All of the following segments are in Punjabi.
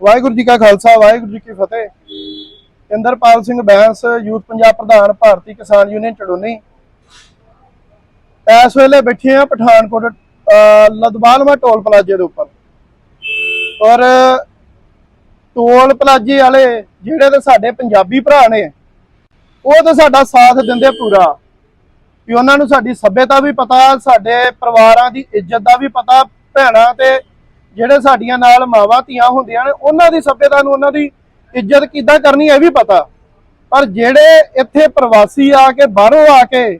ਵਾਹਿਗੁਰੂ ਜੀ ਕਾ ਖਾਲਸਾ ਵਾਹਿਗੁਰੂ ਜੀ ਕੀ ਫਤਿਹ। ਇੰਦਰਪਾਲ ਸਿੰਘ ਬੈਂਸ ਯੂਥ ਪੰਜਾਬ ਪ੍ਰਧਾਨ ਭਾਰਤੀ ਕਿਸਾਨ ਯੂਨੀਅਨ ਚੜੋਨੀ ਇਸ ਵੇਲੇ ਬੈਠੇ ਆ ਪਠਾਨਕੋਟ ਅਹ, ਟੋਲ ਪਲਾਜ਼ੇ ਦੇ ਉੱਪਰ। ਔਰ ਟੋਲ ਪਲਾਜ਼ੇ ਵਾਲੇ ਜਿਹੜੇ ਤੇ ਸਾਡੇ ਪੰਜਾਬੀ ਭਰਾ ਨੇ ਉਹ ਤਾਂ ਸਾਡਾ ਸਾਥ ਦਿੰਦੇ ਪੂਰਾ। ਕਿ ਉਹਨਾਂ ਨੂੰ ਸਾਡੀ ਸੱਭਿਅਤਾ ਵੀ ਪਤਾ ਸਾਡੇ ਪਰਿਵਾਰਾਂ ਦੀ ਇੱਜ਼ਤ ਦਾ ਵੀ ਪਤਾ ਭੈਣਾਂ ਤੇ ਜਿਹੜੇ ਸਾਡੀਆਂ ਨਾਲ ਮਾਵਾਂ ਧੀਆਂ ਹੁੰਦੀਆਂ ਨੇ, ਉਹਨਾਂ ਦੀ ਸੱਭਿਅਤਾ ਨੂੰ ਉਹਨਾਂ ਦੀ ਇੱਜ਼ਤ ਕਿੱਦਾਂ ਕਰਨੀ ਇਹ ਵੀ ਪਤਾ। ਪਰ ਜਿਹੜੇ ਇੱਥੇ ਪ੍ਰਵਾਸੀ ਆ ਕੇ ਬਾਹਰੋਂ ਆ ਕੇ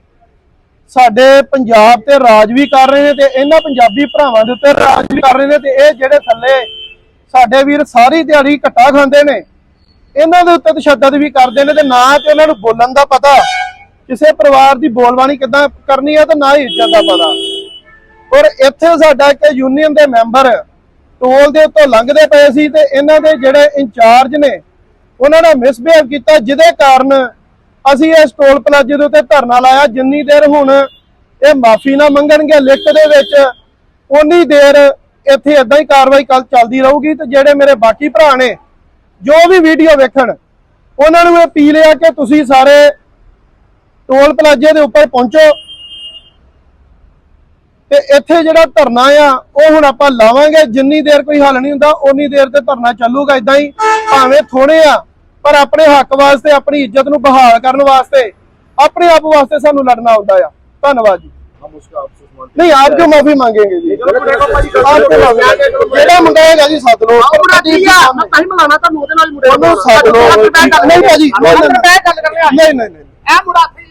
ਸਾਡੇ ਪੰਜਾਬ ਤੇ ਰਾਜ ਵੀ ਕਰ ਰਹੇ ਨੇ ਤੇ ਇਹਨਾਂ ਪੰਜਾਬੀ ਭਰਾਵਾਂ ਦੇ ਉੱਤੇ ਰਾਜ ਵੀ ਕਰ ਰਹੇ ਨੇ ਤੇ ਇਹ ਜਿਹੜੇ ਥੱਲੇ ਸਾਡੇ ਵੀਰ ਸਾਰੀ ਦਿਹਾੜੀ ਘੱਟਾ ਖਾਂਦੇ ਨੇ, ਇਹਨਾਂ ਦੇ ਉੱਤੇ ਤਸ਼ੱਦਦ ਵੀ ਕਰਦੇ ਨੇ ਤੇ ਨਾ ਤੇ ਉਹਨਾਂ ਨੂੰ ਬੋਲਣ ਦਾ ਪਤਾ। ਕਿਸੇ ਪਰਿਵਾਰ ਦੀ ਬੋਲਬਾਣੀ ਕਿੱਦਾਂ ਕਰਨੀ ਹੈ ਤੇ ਨਾ ਹੀ ਇੱਜ਼ਤ ਦਾ ਪਤਾ। ਔਰ ਇੱਥੇ ਸਾਡਾ ਇੱਕ ਯੂਨੀਅਨ ਦੇ ਮੈਂਬਰ ਟੋਲ ਦੇ ਉੱਤੋਂ ਲੰਘਦੇ ਪਏ ਸੀ ਤੇ ਇਹਨਾਂ ਦੇ ਜਿਹੜੇ ਇੰਚਾਰਜ ਨੇ, ਉਹਨਾਂ ਨੇ ਮਿਸਬਿਹੇਵ ਕੀਤਾ ਜਿਹਦੇ ਕਾਰਨ ਅਸੀਂ ਇਸ ਟੋਲ ਪਲਾਜ਼ੇ ਦੇ ਉੱਤੇ ਧਰਨਾ ਲਾਇਆ। ਜਿੰਨੀ ਦੇਰ ਹੁਣ ਇਹ ਮਾਫੀ ਨਾ ਮੰਗਣਗੇ ਲਿਖਤ ਦੇ ਵਿੱਚ ਉਨੀ ਦੇਰ ਇੱਥੇ ਇਦਾਂ ਹੀ ਕਾਰਵਾਈ ਕੱਲ ਚੱਲਦੀ ਰਹੂਗੀ ਤੇ ਜਿਹੜੇ ਮੇਰੇ ਬਾਕੀ ਭਰਾ ਨੇ, ਜੋ ਵੀ ਵੀਡੀਓ ਵੇਖਣ, ਉਹਨਾਂ ਨੂੰ ਇਹ ਅਪੀਲ ਆ ਕਿ ਤੁਸੀਂ ਸਾਰੇ ਟੋਲ ਪਲਾਜ਼ੇ ਦੇ ਉੱਪਰ ਪਹੁੰਚੋ। ਤੇ ਇੱਥੇ ਜਿਹੜਾ ਧਰਨਾ ਆ ਉਹ ਹੁਣ ਆਪਾਂ ਲਾਵਾਂਗੇ। ਜਿੰਨੀ ਦੇਰ ਕੋਈ ਹੱਲ ਨਹੀਂ ਹੁੰਦਾ ਓਨੀ ਦੇਰ ਤੇ ਧਰਨਾ ਚੱਲੂਗਾ ਇਦਾਂ ਹੀ। ਭਾਵੇਂ ਥੋੜੇ ਆ ਪਰ ਆਪਣੇ ਹੱਕ ਵਾਸਤੇ ਆਪਣੀ ਇੱਜ਼ਤ ਨੂੰ ਬਹਾਲ ਕਰਨ ਵਾਸਤੇ ਆਪਣੇ ਆਪ ਵਾਸਤੇ ਸਾਨੂੰ ਲੜਨਾ ਹੁੰਦਾ ਆ। ਧੰਨਵਾਦ ਜੀ। ਨਹੀਂ ਆਪ ਕਿਉਂ ਮਾਫੀ ਮੰਗेंगे ਜੀ। ਜਿਹੜਾ ਜੀ ਸੱਦ ਲੋ ਆਪਣਾ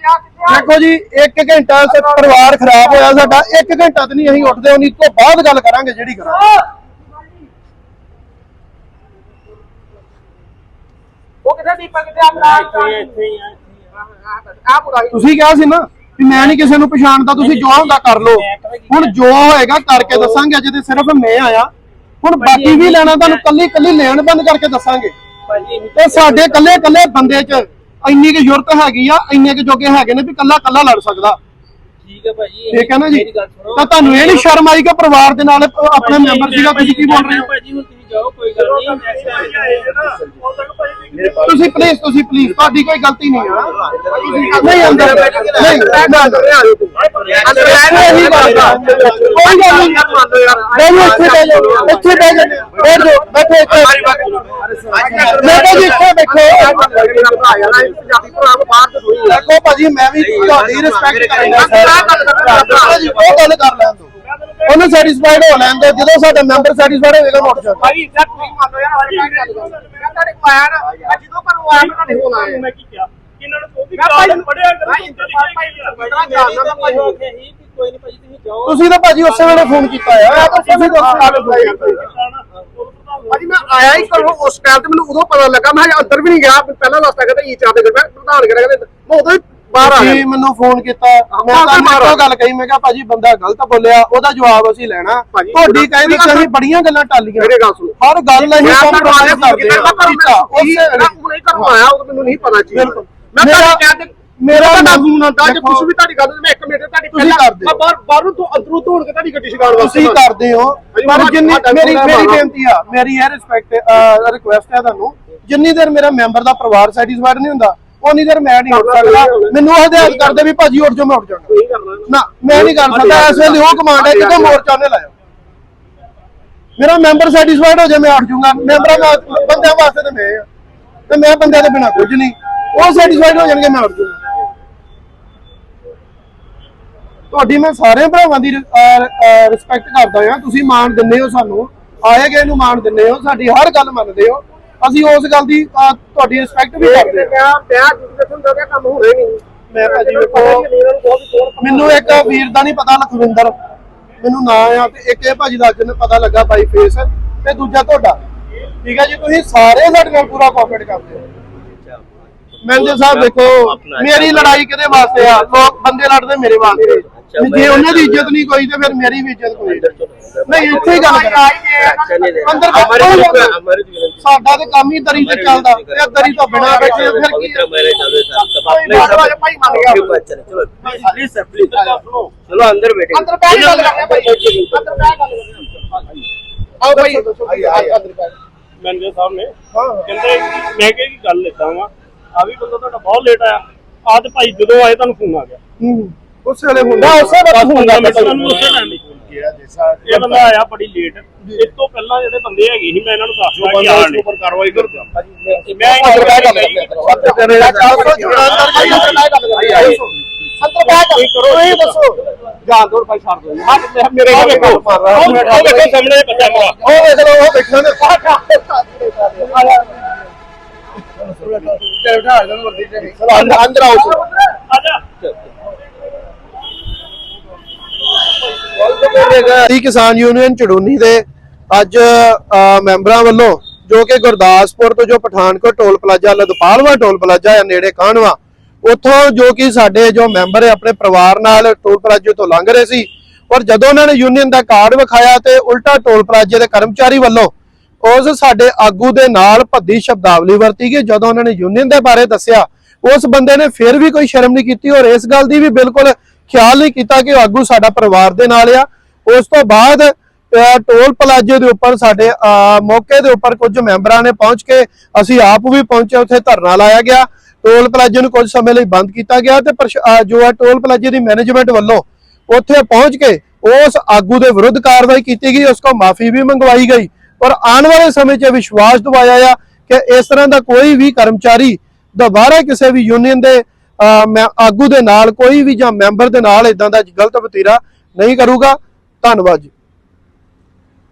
ਦੇਖੋ ਜੀ 1 ਘੰਟਾ ਸੇ ਪਰਿਵਾਰ ਖਰਾਬ ਹੋਇਆ ਸਾਡਾ 1 ਘੰਟਾ ਤੇ ਨਹੀਂ ਅਸੀਂ ਉੱਠਦੇ ਉਨੀ ਤੋਂ ਬਾਅਦ ਗੱਲ ਕਰਾਂਗੇ ਜਿਹੜੀ ਕਰਾਂਗੇ। ਉਹ ਕਿੱਥੇ ਦੀਪਕ ਆ ਤੁਸੀਂ ਕਿਹਾ ਸੀ ਨਾ ਕਿ ਮੈਂ ਨਹੀਂ ਕਿਸੇ ਨੂੰ ਪਛਾਣਦਾ ਤੁਸੀਂ ਜੋ ਹੁੰਦਾ ਕਰ ਲਓ। ਹੁਣ ਜੋ ਹੋਏਗਾ ਕਰਕੇ ਦੱਸਾਂਗੇ ਅਜੇ ਤੇ ਸਿਰਫ ਮੈਂ ਆਇਆ। ਹੁਣ ਬਾਕੀ ਵੀ ਲੈਣਾ ਤੁਹਾਨੂੰ ਕੱਲੀ ਕੱਲੀ ਲੈਣ ਬੰਦ ਕਰਕੇ ਦੱਸਾਂਗੇ। ਤੇ ਸਾਡੇ ਕੱਲੇ ਕੱਲੇ ਬੰਦੇ 'ਚ ਇੰਨੀ ਕੁ ਜ਼ਰੂਰਤ ਹੈਗੀ ਆ ਇੰਨੇ ਕੁ ਜੋਗੇ ਹੈਗੇ ਨੇ ਵੀ ਕੱਲਾ ਕੱਲਾ ਲੜ ਸਕਦਾ। ਠੀਕ ਹੈ ਭਾਜੀ ਠੀਕ ਹੈ ਨਾ ਜੀ? ਮੇਰੀ ਗੱਲ ਸੁਣੋ। ਤਾਂ ਤੁਹਾਨੂੰ ਇਹ ਨਹੀਂ ਸ਼ਰਮ ਆਈ ਕਿ ਪਰਿਵਾਰ ਦੇ ਨਾਲ ਆਪਣਾ ਮੈਂਬਰ ਸੀਗਾ ਤੁਸੀਂ ਕੀ ਬੋਲ ਰਹੇ ਹੋ? ਭਾਜੀ ਹੁਣ ਜਾਓ ਕੋਈ ਗੱਲ ਨਹੀਂ next time ਤੁਸੀਂ ਪਲੀਜ਼ ਤੁਸੀਂ ਪਲੀਜ਼ ਤੁਹਾਡੀ ਕੋਈ ਗਲਤੀ ਨਹੀਂ ਆ। ਨਹੀਂ ਅੰਦਰ ਨਹੀਂ ਨਾ ਅੰਦਰ ਇਹੀ ਗੱਲ ਆ। ਕੋਈ ਗੱਲ ਨਹੀਂ। ਬੈਠੋ ਇੱਥੇ ਬਹਿ ਜਾਓ ਇੱਥੇ ਬਹਿ ਜਾਓ। ਬੈਠ ਜਾਓ ਬੈਠੋ ਇੱਥੇ। ਬੈਠੋ ਜੀ ਇੱਥੇ ਬੈਠੋ ਦੇਖੋ ਭਾਜੀ ਮੈਂ ਵੀ ਤੁਹਾਡੀ ਰਿਸਪੈਕਟ ਕਰਦਾ। ਜੀ ਉਹ ਗੱਲ ਕਰ ਲੈਣ ਦੋ ਉਹਨੂੰ ਸੈਟੀਸਫਾਈਡ ਹੋ ਲੈਣ ਦੋ ਜਦੋਂ ਸਾਡਾ ਮੈਂਬਰ ਸੈਟੀਸਫਾਈਡ ਹੋਵੇਗਾ ਮੋਟ ਜਾਓ ਭਾਈ ਸਰ ਤੁਸੀਂ ਮੰਨ ਲਓ ਯਾਰ ਵਾਲੀ ਗੱਲ ਕਰ ਮੈਂ ਤੁਹਾਡੇ ਆਇਆ ਨਾ ਮੈਂ ਜਦੋਂ ਪਰ ਉਹ ਆਇਆ ਮੈਂ ਤੁਹਾਡੇ ਕੋਲ ਆਇਆ ਮੈਂ ਕੀ ਕਿਹਾ ਇਹਨਾਂ ਨੂੰ ਕੋਈ ਭਾਈ ਪੜਿਆ ਭਾਈ ਭਾਈ ਭਾਈ ਜਾਣਦਾ ਮੈਂ ਭਾਈ ਕੋਈ ਨਹੀਂ ਭਾਜੀ ਤੁਸੀਂ ਜਾਓ ਤੁਸੀਂ ਤਾਂ ਭਾਜੀ ਉਸੇ ਵੇਲੇ ਫੋਨ ਕੀਤਾ ਆ ਤੁਸੀਂ ਤਾਂ। ਭਾਜੀ ਮੈਂ ਆਇਆ ਹੀ ਕਰੋ ਉਸ ਟਾਈਮ ਤੇ ਮੈਨੂੰ ਉਦੋਂ ਪਤਾ ਲੱਗਾ ਮੈਂ ਅੰਦਰ ਵੀ ਨਹੀਂ ਗਿਆ ਪਹਿਲਾਂ ਰਸਤਾ ਕਹਿੰਦਾ ਈ ਚਾਹ ਦੇ ਮੈਂ ਪ੍ਰਧਾਨ ਕਰਿਆ ਕਹਿੰਦੇ ਮੈਂ ਉਦੋਂ ਹੀ ਬਾਹਰ ਆ ਤੁਸੀਂ ਗਿਆ ਮੈਨੂੰ ਫੋਨ ਕੀਤਾ ਮੈਂ ਤਾਂ ਮਾਰੋ। ਗੱਲ ਕਹੀ ਮੈਂ ਕਿਹਾ ਭਾਜੀ ਬੰਦਾ ਗਲਤ ਬੋਲਿਆ ਉਹਦਾ ਜਵਾਬ ਅਸੀਂ ਲੈਣਾ। ਤੁਹਾਡੀ ਕਹਿੰਦੇ ਬੜੀਆਂ ਗੱਲਾਂ ਟਾਲੀਆਂ। ਮੇਰੇ ਗੱਲ ਸੁਣੋ। ਹਰ ਗੱਲ ਅਸੀਂ ਮੈਂ ਕੰਪਰੋਮਾਈਜ਼ ਤੁਹਾਨੂੰ ਕਰਦੇ। ਹਾਂ ਕੀਤਾ ਕੀਤਾ ਉਸੇ ਉਸੇ ਮੈਂ ਹੁਣੇ ਘਰੋਂ ਆਇਆ ਉਦੋਂ ਮੈਨੂੰ ਨਹੀਂ ਪਤਾ ਚੀਜ਼ ਬਿਲਕੁਲ। ਮੈਂ ਮੇਰਾ- ਤੁਹਾਡੇ ਕਹਿੰਦੇ ਮੇਰਾ ਮੇਰਾ ਨਾਮ- ਫੋਨ ਆਉਂਦਾ ਜੇ ਦੇਖੋ, ਕੁਝ ਵੀ ਤੁਹਾਡੀ ਗੱਲ ਮੈਂ ਇੱਕ ਮਿੰਟ ਤੁਹਾਡੀ ਤੁਸੀਂ ਕਰਦੇ ਹੋ। ਮੈਂ ਬਾਹਰ ਬਾਹਰੋਂ ਤੋਂ ਅੰਦਰੋਂ ਤੋੜ ਕੇ ਤੁਹਾਡੀ ਗੱਡੀ ਛਡਾਉਣ ਵਾਸਤੇ ਤੁਸੀਂ ਕਰਦੇ ਹੋ। ਭਾਜੀ, ਪਰ ਮੈਂ ਜਿੰਨੀ ਤੁਹਾਡਾ ਮੇਰੀ ਪੂਰਾ ਮੇਰੀ ਮਾਣਾ। ਬੇਨਤੀ ਆ ਮੇਰੀ ਇਹ ਰਿਸਪੈਕਟ ਰਿਕੁਐਸਟ ਹੈ ਤੁਹਾਨੂੰ। ਜਿੰਨੀ ਦੇਰ ਮੇਰਾ ਮੈਂਬਰ ਦਾ ਪਰਿਵਾਰ ਸੈਟੀਸਫਾਈਡ ਨਹੀਂ ਹੁੰਦਾ ਉਨੀ ਦੇਰ ਮੈਂ ਨਹੀਂ ਉੱਠ ਸਕਦਾ। ਮੈਨੂੰ ਹਦਾਇਤ ਕਰਦੇ ਵੀ ਭਾਜੀ ਉੱਠ ਜਾਓ ਮੈਂ ਉੱਠ ਜਾਣਾ। ਨਾ ਮੈਂ ਨਹੀਂ ਕਰ ਸਕਦਾ। ਇਸ ਵੇਲੇ ਉਹ ਕਮਾਂਡ ਹੈ ਜਦੋਂ ਮੋਰਚਾ ਨੇ ਲਾਇਆ ਮੇਰਾ ਮੈਂਬਰ ਸੈਟੀਸਫਾਈਡ ਹੋ ਜਾਏ ਮੈਂ ਉੱਠ ਜਾਊਂਗਾ। ਮੈਂਬਰਾਂ ਬੰਦਿਆਂ ਵਾਸਤੇ ਤੇ ਮੈਂ ਤੇ ਮੈਂ ਬੰਦਿਆਂ ਤੋਂ ਬਿਨਾ ਕੁਝ ਨਹੀਂ। ਉਹ ਸੈਟੀਸਫਾਈਡ ਹੋ ਜਾਣਗੇ ਮੈਂ ਉੱਠ ਜਾਊਂਗਾ। ਤੁਹਾਡੀ ਮੈਂ ਸਾਰੇ ਭਰਾਵਾਂ ਦੀ ਰਿਸਪੈਕਟ ਕਰਦਾ ਹਾਂ ਤੁਸੀਂ ਮਾਣ ਦਿੰਦੇ ਹੋ ਸਾਨੂੰ। ਆਏ ਗਏ ਨੂੰ ਮਾਣ ਦਿੰਦੇ ਹੋ। ਸਾਡੀ ਹਰ ਗੱਲ ਮੰਨਦੇ ਹੋ। ਅਸੀਂ ਉਸ ਗੱਲ ਦੀ ਅਹ, ਤੁਹਾਡੀ ਰਿਸਪੈਕਟ ਵੀ ਕਰਦੇ ਹਾਂ। ਪਿਆ ਪਿਆ ਤੁਹਾਨੂੰ ਲੱਗਿਆ ਕੰਮ ਹੋਣਾ ਨਹੀਂ। ਮੈਂ ਭਾਜੀ ਵੇਖੋ ਮੈਨੂੰ ਇੱਕ ਵੀਰ ਦਾ ਨਹੀਂ ਪਤਾ ਲਖਵਿੰਦਰ। ਮੈਨੂੰ ਨਾਂ ਆ ਤੇ ਇੱਕ ਇਹ ਭਾਜੀ ਦਾ ਅੱਜ ਪਤਾ ਲੱਗਾ ਬਾਈ ਫੇਸ ਤੇ ਦੂਜਾ ਤੁਹਾਡਾ। ਠੀਕ ਹੈ ਜੀ ਤੁਸੀਂ ਸਾਰੇ ਸਾਡੇ ਨਾਲ ਪੂਰਾ ਕੋਆਪਰੇਟ ਕਰਦੇ ਹੋ। ਮੈਨੇਜਰ ਸਾਹਿਬ ਦੇਖੋ ਮੇਰੀ ਲੜਾਈ ਕਿਹਦੇ ਵਾਸਤੇ ਆ? ਲੋਕ ਬੰਦੇ ਲੜਦੇ ਮੇਰੇ ਵਾਸਤੇ। ਜੇ ਉਹਨਾਂ ਦੀ ਇੱਜ਼ਤ ਨਹੀਂ ਕੋਈ ਤੇ ਫਿਰ ਮੇਰੀ ਵੀ ਇੱਜ਼ਤ ਕੋਈ ਨਹੀਂ। ਇੱਥੇ ਹੀ ਗੱਲ ਕਰਾਂ। ਅੰਦਰ ਸਾਡਾ ਤੇ ਕੰਮ ਹੀ ਦਰੀ ਤੇ ਚੱਲਦਾ। ਤੇ ਦਰੀ ਤੋਂ ਬਿਨਾ ਬੈਠੇ ਫਿਰ ਕੀ ਚਲੋ ਅੰਦਰ ਬੈਠੇ। ਅੰਦਰ ਕਹਿੰਦੇ ਮੈਂ ਕਿਹਾ ਕੀ ਗੱਲ ਇਦਾਂ ਵਾ। ਆ ਵੀ ਬੰਦਾ ਤੁਹਾਡਾ ਬਹੁਤ ਲੇਟ ਆਇਆ। ਆ ਭਾਈ ਜਦੋਂ ਆਏ ਤੁਹਾਨੂੰ ਫੋਨ ਆ ਗਿਆ। ਉਸ ਵੇਲੇ ਹੁੰਦਾ। ਉਸੇ ਵੇਲੇ ਹੁੰਦਾ। ਤੁਹਾਨੂੰ ਉਸੇ ਟਾਈਮ ਇਹ ਬੰਦਾ ਆਇਆ ਬੜੀ ਲੇਟ ਇਸ ਤੋਂ ਪਹਿਲਾਂ ਜਿਹੜੇ ਬੰਦੇ ਹੈਗੇ ਸੀ ਮੈਂ ਇਹਨਾਂ ਨੂੰ ਦੱਸਦਾ ਕਿ ਆ ਨੇ ਕਾਰਵਾਈ ਕਰਦਾ ਮੈਂ ਇਹ ਗੱਲ ਕਹੀ ਕੋਈ ਕਰੋ ਇਹ ਦੱਸੋ ਜਾਨ ਦੋ ਭਾਈ ਛੱਡ ਦੋ ਮੇਰੇ ਉਹ ਵੇਖੋ ਉਹ ਵੇਖੋ ਸਾਹਮਣੇ ਬੱਚਾ ਮੇਰਾ ਉਹ ਵੇਖ ਲਓ ਉਹ ਵੇਖਣ ਦੇ ਅੰਦਰ ਆਓ। ਆ ਜਾ ਭਾਰਤੀ ਕਿਸਾਨ ਯੂਨੀਅਨ ਚੜੂਨੀ ਦੇ ਅੱਜ ਮੈਂਬਰਾਂ ਵੱਲੋਂ ਜੋ ਕਿ ਗੁਰਦਾਸਪੁਰ ਤੋਂ ਜੋ Pathankot toll plaza, Ladpalwa toll plaza ਆ ਨੇੜੇ ਕਾਹਨਵਾ ਉੱਥੋਂ ਜੋ ਕਿ ਸਾਡੇ ਜੋ ਮੈਂਬਰ ਹੈ ਆਪਣੇ ਪਰਿਵਾਰ ਨਾਲ ਟੋਲ ਪਲਾਜ਼ੇ ਤੋਂ ਲੰਘ ਰਹੇ ਸੀ। ਔਰ ਜਦੋਂ ਉਹਨਾਂ ਨੇ ਯੂਨੀਅਨ ਦਾ ਕਾਰਡ ਵਿਖਾਇਆ ਤੇ ਉਲਟਾ ਟੋਲ ਪਲਾਜ਼ੇ ਦੇ ਕਰਮਚਾਰੀ ਵੱਲੋਂ ਉਸ ਸਾਡੇ ਆਗੂ ਦੇ ਨਾਲ ਭੱਦੀ ਸ਼ਬਦਾਵਲੀ ਵਰਤੀ ਗਈ। ਜਦੋਂ ਉਹਨਾਂ ਨੇ ਯੂਨੀਅਨ ਦੇ ਬਾਰੇ ਦੱਸਿਆ, ਉਸ ਬੰਦੇ ਨੇ ਫਿਰ ਵੀ ਕੋਈ ਸ਼ਰਮ ਨਹੀਂ ਕੀਤੀ ਔਰ ਇਸ ਗੱਲ ਦੀ ਵੀ ਬਿਲਕੁਲ ਖਿਆਲ ਨਹੀਂ ਕੀਤਾ ਕਿ ਉਹ ਆਗੂ ਸਾਡਾ ਪਰਿਵਾਰ ਦੇ ਨਾਲ ਆ। ਉਸ ਤੋਂ ਬਾਅਦ ਟੋਲ ਪਲਾਜ਼ੇ ਦੇ ਉੱਪਰ ਸਾਡੇ ਮੌਕੇ ਦੇ ਉੱਪਰ ਕੁਝ ਮੈਂਬਰਾਂ ਨੇ ਪਹੁੰਚ ਕੇ ਅਸੀਂ ਆਪ ਵੀ ਪਹੁੰਚੇ, ਉੱਥੇ ਧਰਨਾ ਲਾਇਆ ਗਿਆ। ਟੋਲ ਪਲਾਜ਼ੇ ਨੂੰ ਕੁਝ ਸਮੇਂ ਲਈ ਬੰਦ ਕੀਤਾ ਗਿਆ ਤੇ ਪ੍ਰਸ਼- ਜੋ ਹੈ ਟੋਲ ਪਲਾਜ਼ੇ ਦੀ ਮੈਨੇਜਮੈਂਟ ਵੱਲੋਂ ਉੱਥੇ ਪਹੁੰਚ ਕੇ ਉਸ ਆਗੂ ਦੇ ਵਿਰੁੱਧ ਕਾਰਵਾਈ ਕੀਤੀ ਗਈ, ਉਸ ਕੋ ਮਾਫੀ ਵੀ ਮੰਗਵਾਈ ਗਈ। ਔਰ ਆਉਣ ਵਾਲੇ ਸਮੇਂ 'ਚ ਇਹ ਵਿਸ਼ਵਾਸ ਦਿਵਾਇਆ ਆ ਕਿ ਇਸ ਤਰ੍ਹਾਂ ਦਾ ਕੋਈ ਵੀ ਕਰਮਚਾਰੀ ਦੁਬਾਰਾ ਕਿਸੇ ਵੀ ਯੂਨੀਅਨ ਦੇ ਮੈਂ ਆਗੂ ਦੇ ਨਾਲ, ਕੋਈ ਵੀ ਜਾਂ ਮੈਂਬਰ ਦੇ ਨਾਲ ਇਦਾਂ ਦਾ ਗਲਤ ਵਤੀਰਾ ਨਹੀਂ ਕਰੂਗਾ। ਧੰਨਵਾਦ ਜੀ।